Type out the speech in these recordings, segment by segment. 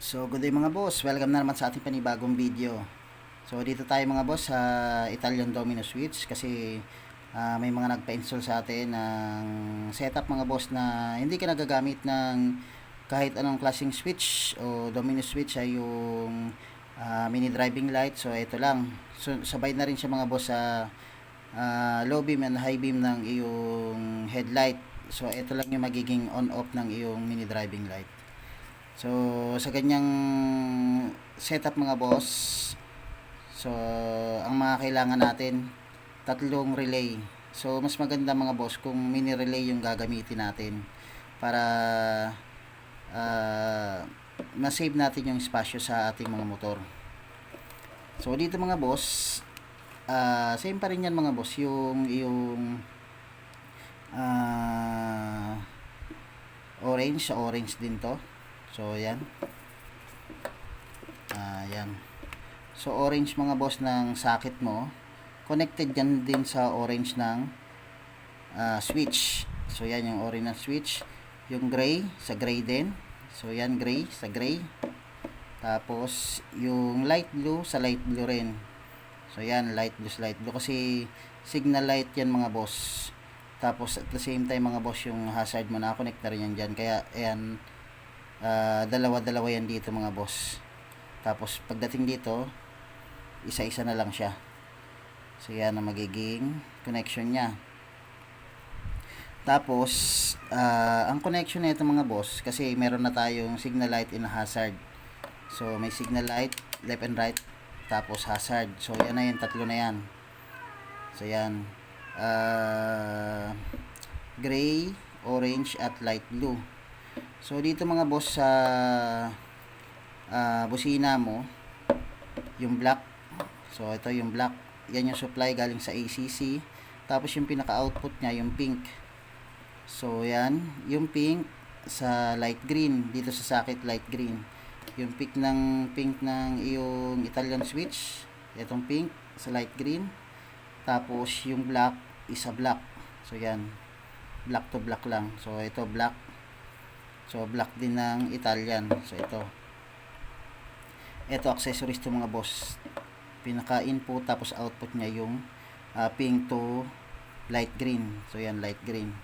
So, good day mga boss. Welcome na naman sa ating panibagong video. So, dito tayo mga boss sa Italian Domino Switch kasi ah, may mga nagpa-install sa atin ng setup mga boss na hindi ka nagagamit ng kahit anong klaseng switch o domino switch ay yung ah, mini driving light. So, ito lang. So, sabay na rin siya mga boss sa ah, low beam and high beam ng iyong headlight. So, ito lang yung magiging on-off ng iyong mini driving light. So, sa ganyang setup mga boss, so, ang mga kailangan natin, tatlong relay. So, mas maganda mga boss kung mini relay yung gagamitin natin para ah, ma-save natin yung espasyo sa ating mga motor. So, dito mga boss, ah, same pa rin yan mga boss, yung, yung ah, orange, orange din to. So, yan. Ah, yan. So, orange mga boss ng socket mo. Connected yan din sa orange ng ah, switch. So, yan yung orange ng switch. Yung gray, sa gray din. So, yan gray, sa gray. Tapos, yung light blue, sa light blue rin. So, yan, light blue, light blue. Kasi, signal light yan mga boss. Tapos, at the same time mga boss, yung hazard mo, na rin yan dyan. Kaya, ayan, Ah, dalawa-dalawa yan dito mga boss. Tapos pagdating dito, isa-isa na lang siya. So yan ang magiging connection niya. Tapos, ah, ang connection nito mga boss, kasi meron na tayong signal light and hazard. So may signal light, left and right, tapos hazard. So yan na yan, tatlo na yan. So yan. Ah, gray, orange, at light blue. So dito mga boss sa ah, busina mo, yung black. So ito yung black. Yan yung supply galing sa ACC. Tapos yung pinaka-output niya yung pink. So yan, yung pink sa light green dito sa socket light green. Yung pink ng pink ng iyong Italian switch, itong pink sa light green. Tapos yung black is a black. So yan, black to black lang. So ito black So, black din ng Italian. So, ito. Ito, accessories to mga boss. Pinaka-input, tapos output niya yung ah, pink to light green. So, yan, light green.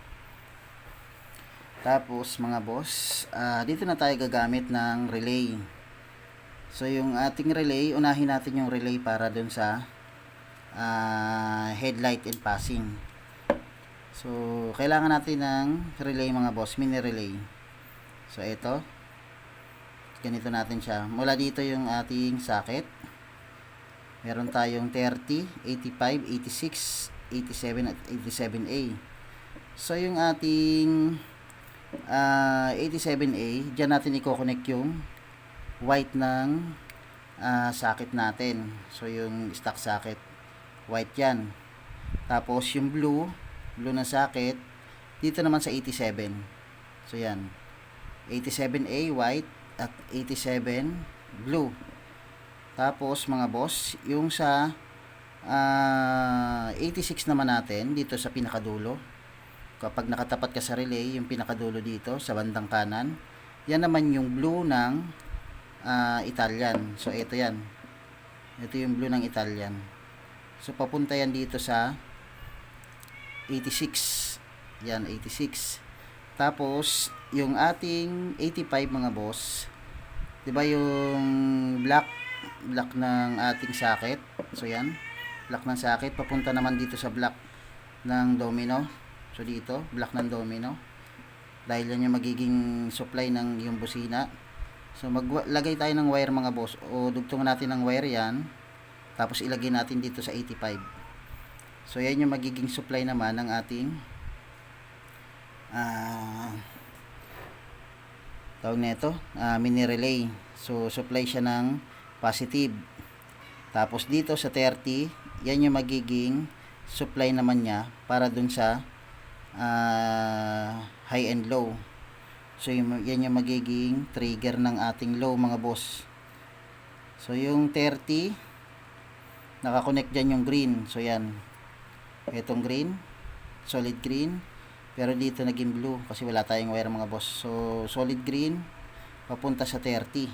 Tapos, mga boss, ah, dito na tayo gagamit ng relay. So, yung ating relay, unahin natin yung relay para dun sa ah, headlight and passing. So, kailangan natin ng relay mga boss, mini relay. So, ito. Ganito natin siya. Mula dito yung ating socket. Meron tayong 30, 85, 86, 87 at 87A. So, yung ating ah, 87A, dyan natin i-connect yung white ng ah, socket natin. So, yung stock socket, white yan. Tapos, yung blue, blue na socket, dito naman sa 87. So, yan. 87A white at 87 blue. Tapos mga boss, yung sa ah, 86 naman natin dito sa pinakadulo. Kapag nakatapat ka sa relay, yung pinakadulo dito sa bandang kanan, yan naman yung blue ng ah, Italian. So ito yan. Ito yung blue ng Italian. So papunta yan dito sa 86. Yan 86. Tapos, yung ating 85 mga boss, 'di ba yung black black ng ating socket. So yan, black ng socket papunta naman dito sa black ng domino. So dito, black ng domino. Dahil yan yung magiging supply ng yung busina. So maglagay tayo ng wire mga boss o dugtungan natin ng wire yan. Tapos ilagay natin dito sa 85. So yan yung magiging supply naman ng ating ah tawag nito ah, mini relay. So supply siya ng positive. Tapos dito sa 30 yan yung magiging supply naman niya para dun sa ah, high and low. So yan yung magiging trigger ng ating low mga boss. So yung 30 nakakonect dyan yung green. So yan. Itong green solid green pero dito naging blue kasi wala tayong wire mga boss. So solid green papunta sa 30.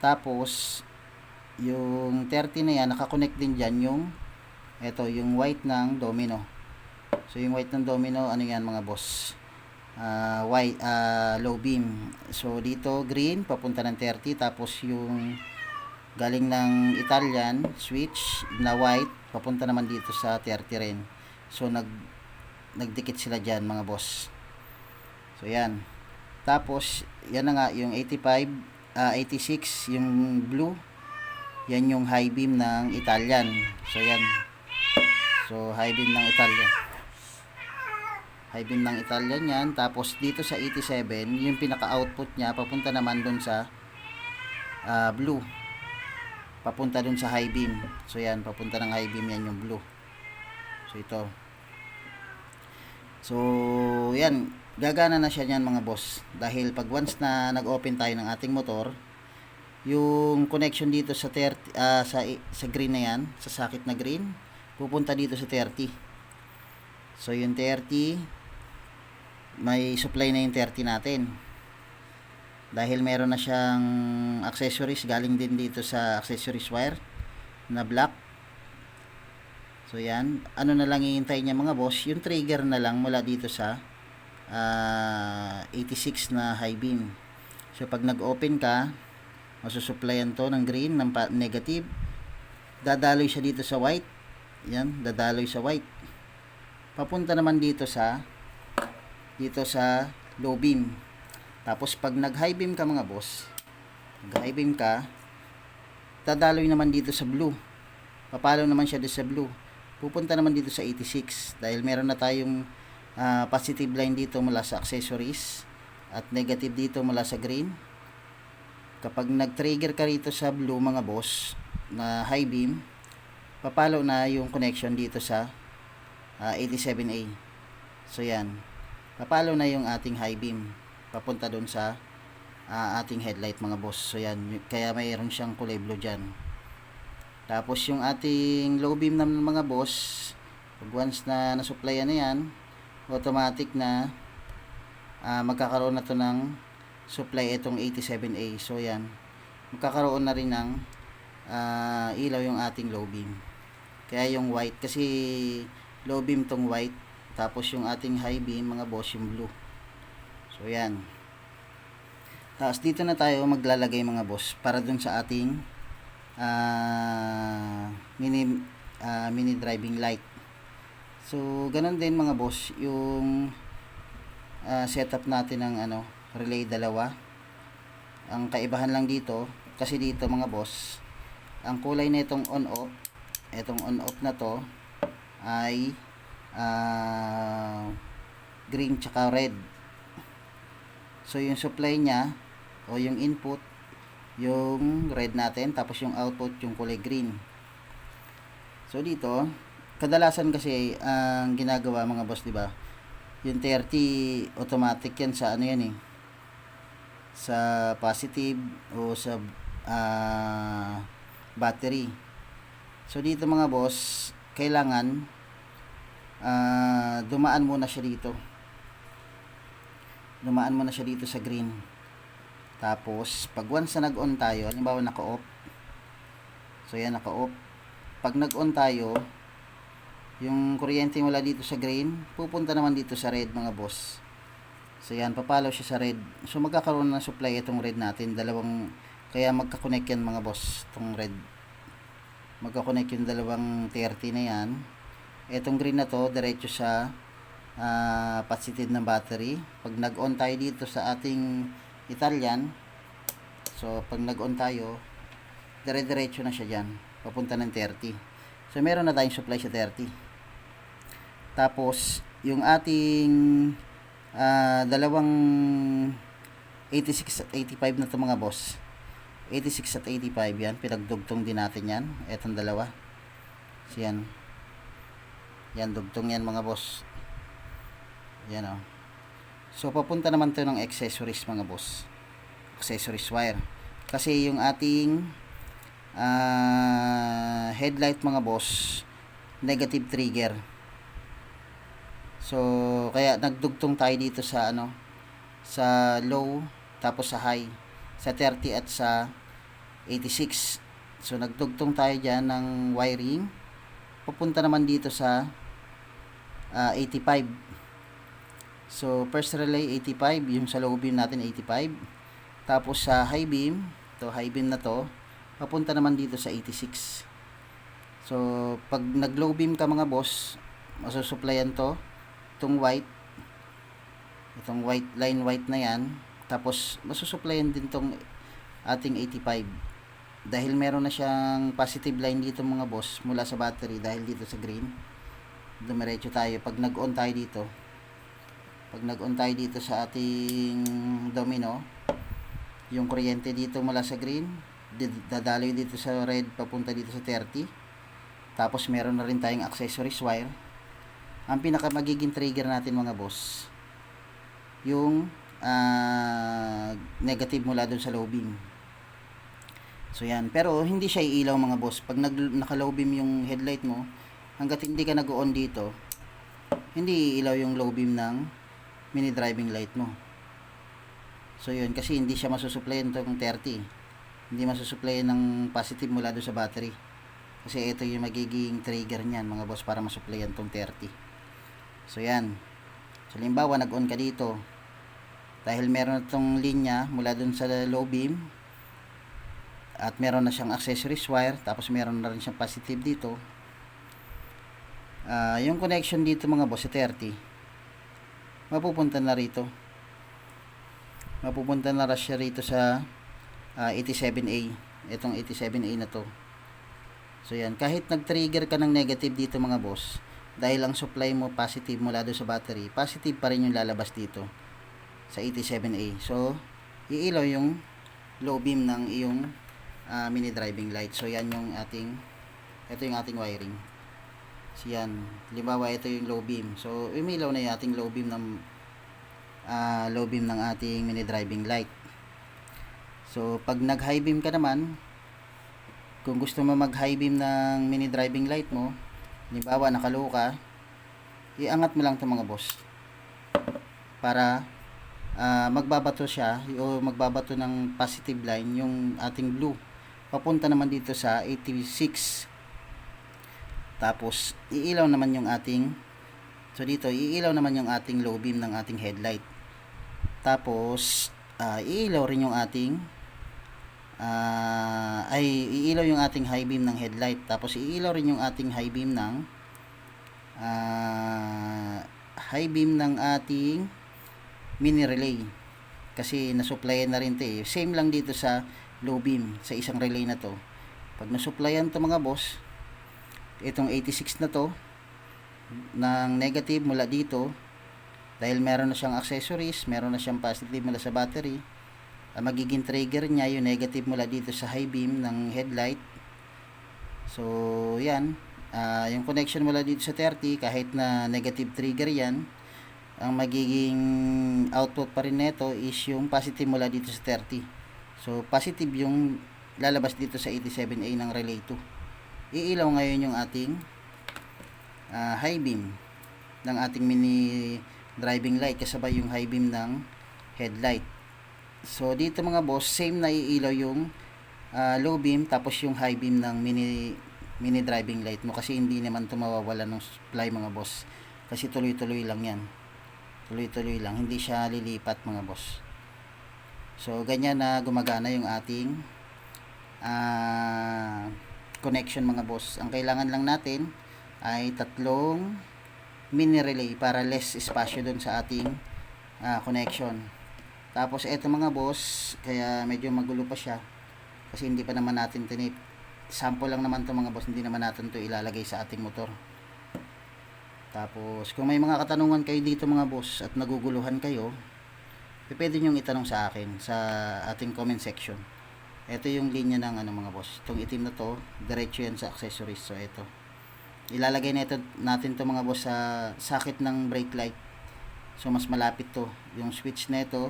Tapos, yung 30 na yan, nakakonect din dyan yung, eto, yung white ng domino. So, yung white ng domino, ano yan mga boss? Ah, white, ah, low beam. So, dito, green, papunta ng 30. Tapos, yung galing ng Italian, switch, na white, papunta naman dito sa 30 rin. So, nag, nagdikit sila dyan mga boss. So, yan. Tapos, yan na nga, yung 85, ah, 86, yung blue, yan yung high beam ng Italian. So, yan. So, high beam ng Italian. High beam ng Italian yan. Tapos, dito sa 87, yung pinaka-output niya, papunta naman dun sa ah, blue. Papunta dun sa high beam. So, yan. Papunta ng high beam yan yung blue. So, ito. So, yan. Gagana na siya niyan mga boss. Dahil pag once na nag-open tayo ng ating motor, yung connection dito sa 30 ah, sa sa green na yan, sa sakit na green, pupunta dito sa 30. So yung 30 may supply na yung 30 natin. Dahil meron na siyang accessories galing din dito sa accessories wire na black. So yan, ano na lang hihintay niya mga boss, yung trigger na lang mula dito sa ah, 86 na high beam. So pag nag-open ka, masusupplyan to ng green, ng negative. Dadaloy siya dito sa white. Yan, dadaloy sa white. Papunta naman dito sa dito sa low beam. Tapos pag nag-high beam ka mga boss, nag-high beam ka, dadaloy naman dito sa blue. Papalo naman siya dito sa blue. Pupunta naman dito sa 86 dahil meron na tayong ah, positive line dito mula sa accessories at negative dito mula sa green. Kapag nag-trigger ka rito sa blue mga boss na high beam papalo na yung connection dito sa ah, 87A so yan. Papalo na yung ating high beam papunta doon sa ah, ating headlight mga boss. So yan. Kaya mayroon siyang kulay blue dyan tapos yung ating low beam naman mga boss pag once na nasupplyan na yan automatic na ah, magkakaroon na to ng supply itong 87A. So yan, magkakaroon na rin ng ah, ilaw yung ating low beam. Kaya yung white, kasi low beam tong white, tapos yung ating high beam, mga boss, yung blue. So yan. Tapos dito na tayo maglalagay mga boss para dun sa ating ah, mini ah, mini driving light. So ganun din mga boss yung ah, setup natin ng ano relay dalawa. Ang kaibahan lang dito kasi dito mga boss ang kulay na itong on off itong on off na to ay ah, green tsaka red so yung supply niya o yung input yung red natin tapos yung output yung kulay green. So dito kadalasan kasi ang ginagawa mga boss di ba? Yung 30 automatic yan sa ano yan eh. Sa positive o sa ah, battery. So dito mga boss kailangan ah, dumaan muna siya dito. Dumaan muna siya dito sa green tapos pag once na nag-on tayo halimbawa naka-off so yan naka-off pag nag-on tayo yung kuryente mula dito sa green pupunta naman dito sa red mga boss So yan, papalaw siya sa red. So magkakaroon ng supply itong red natin. Dalawang, kaya magkakonect yan mga boss, itong red. Magkakonect yung dalawang 30 na yan. Itong green na to, diretso sa ah, positive ng battery. Pag nag-on tayo dito sa ating Italian, so pag nag-on tayo, dire-diretso na siya dyan. Papunta ng 30. So meron na tayong supply sa 30. Tapos, yung ating ah dalawang 86 at 85 na to mga boss. 86 at 85 yan. Pinagdugtong din natin yan. Etong dalawa. So yan. Yan dugtong yan mga boss. Yan o so papunta naman to ng accessories mga boss. Accessories wire. Kasi yung ating ah headlight mga boss negative trigger. So, kaya nagdugtong tayo dito sa ano, sa low, tapos sa high, sa 30 at sa 86 so nagtugtong tayo dyan ng wiring. Papunta naman dito sa ah, 85 so first relay 85 yung sa low beam natin 85 tapos sa high beam to high beam na to papunta naman dito sa 86 so pag nag low beam ka mga boss masusuplayan to itong white itong white line white na yan. Tapos masusuplayan din tong ating 85 dahil meron na siyang positive line dito mga boss mula sa battery dahil dito sa green. Dumiretso tayo. Pag nag-on tayo dito pag nag-on dito sa ating domino yung kuryente dito mula sa green dadaloy dito sa red papunta dito sa 30 tapos meron na rin tayong accessories wire. Ang pinaka magiging trigger natin mga boss yung ah, negative mula dun sa low beam So yan, pero hindi siya iilaw mga boss. Pag nag naka-low beam yung headlight mo, hangga't hindi ka nag-on dito, hindi iilaw yung low beam ng mini driving light mo. So yun, kasi hindi siya masusuplayan tong 30. Hindi masusuplayan ng positive mula doon sa battery. Kasi ito yung magiging trigger niyan mga boss para masuplayan tong 30. So yan. So limbawa nag-on ka dito. Dahil meron itong linya mula doon sa low beam, at meron na siyang accessories wire tapos meron na rin siyang positive dito Ah, yung connection dito mga boss sa 30 mapupunta na rito. Mapupunta na rin siya rito sa ah, 87A itong 87A na to. So yan. Kahit nag-trigger ka ng negative dito mga boss dahil ang supply mo positive mula doon sa battery positive pa rin yung lalabas dito sa 87A so iilaw yung low beam ng iyong ah, mini driving light. So yan yung ating ito yung ating wiring. So yan, halimbawa ito yung low beam. So umilaw na yung ating low beam ng ah, low beam ng ating mini driving light. So pag nag high beam ka naman, kung gusto mo mag high beam ng mini driving light mo, halimbawa nakalow ka, iangat mo lang 'to mga boss. Para ah, magbabato siya o magbabato ng positive line yung ating blue papunta naman dito sa 86 tapos iilaw naman yung ating so dito iilaw naman yung ating low beam ng ating headlight tapos ah, iilaw rin yung ating ah, ay iilaw yung ating high beam ng headlight tapos iilaw rin yung ating high beam ng ah, high beam ng ating mini relay kasi nasupplyan na rin 'to eh. Same lang dito sa low beam sa isang relay na to. Pag nasupplyan to mga boss, itong 86 na to ng negative mula dito dahil meron na siyang accessories, meron na siyang positive mula sa battery. Ang magiging trigger niya yung negative mula dito sa high beam ng headlight. So, yan. Ah, yung connection mula dito sa 30 kahit na negative trigger yan, ang magiging output pa rin nito is yung positive mula dito sa 30. So, positive yung lalabas dito sa 87A ng relay 2. Iilaw ngayon yung ating ah, high beam ng ating mini driving light kasabay yung high beam ng headlight. So, dito mga boss, same na iilaw yung ah, low beam tapos yung high beam ng mini mini driving light mo kasi hindi naman ito mawawala ng supply mga boss. Kasi tuloy-tuloy lang yan. Tuloy-tuloy lang hindi siya lilipat mga boss. So ganyan na gumagana yung ating ah, connection mga boss. Ang kailangan lang natin ay tatlong mini relay para less espasyo dun sa ating ah, connection. Tapos eto mga boss kaya medyo magulo pa siya kasi hindi pa naman natin tinip. Sample lang naman to mga boss. Hindi naman natin to ilalagay sa ating motor. Tapos, kung may mga katanungan kayo dito mga boss at naguguluhan kayo, pwede nyo itanong sa akin sa ating comment section. Ito yung linya ng ano mga boss. Itong itim na to, diretso yan sa accessories. So, ito. Ilalagay na ito, natin to mga boss sa socket ng brake light. So, mas malapit to. Yung switch na ito,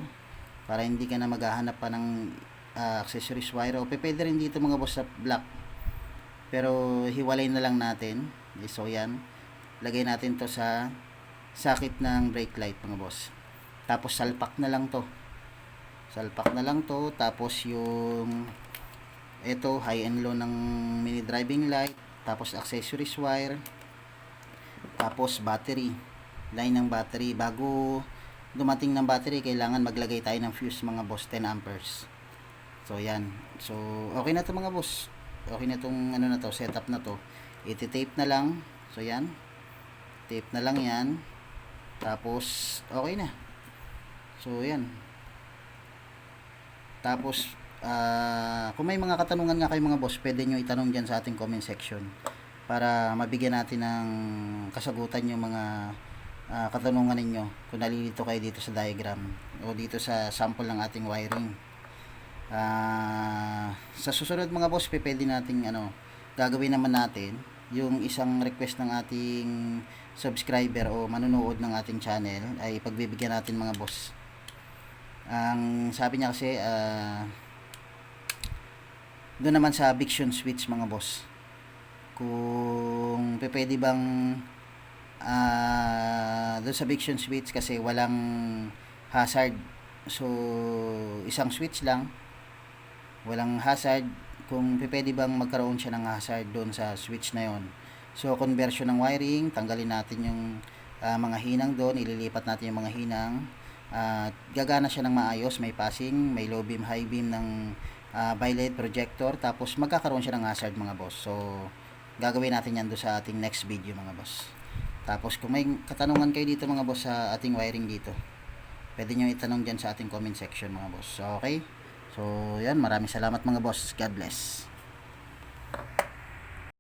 para hindi ka na maghahanap pa ng ah, accessories wire. O, pwede rin dito mga boss sa black. Pero, hiwalay na lang natin. Eh, So, yan lagay natin to sa sakit ng brake light mga boss tapos salpak na lang to salpak na lang to. Tapos yung ito high and low ng mini driving light. Tapos accessories wire. Tapos battery. Line ng battery. Bago dumating ng battery kailangan maglagay tayo ng fuse mga boss 10 amperes. So yan. So okay na to mga boss. Okay na tong ano na to setup na to. Iti-tape na lang. So yan. Tape na lang yan. Tapos okay na. So yan tapos ah, kung may mga katanungan nga kayo mga boss pwede nyo itanong dyan sa ating comment section para mabigyan natin ng kasagutan yung mga ah, katanungan ninyo kung nalilito kayo dito sa diagram o dito sa sample ng ating wiring Ah, sa susunod mga boss, pwede nating ano, gagawin naman natin yung isang request ng ating subscriber o manunood ng ating channel ay pagbibigyan natin mga boss. Ang sabi niya kasi ah, doon naman sa Viction Switch mga boss. Kung pwede bang ah doon sa Viction Switch kasi walang hazard. So isang switch lang walang hazard kung pwede bang magkaroon siya ng hazard doon sa switch na yon so conversion ng wiring tanggalin natin yung ah, mga hinang doon ililipat natin yung mga hinang at gagana siya ng maayos may passing may low beam high beam ng uh, light projector tapos magkakaroon siya ng hazard mga boss so gagawin natin yan doon sa ating next video mga boss tapos kung may katanungan kayo dito mga boss sa ating wiring dito pwede nyo itanong dyan sa ating comment section mga boss so, okay So, yan. Maraming salamat mga boss. God bless.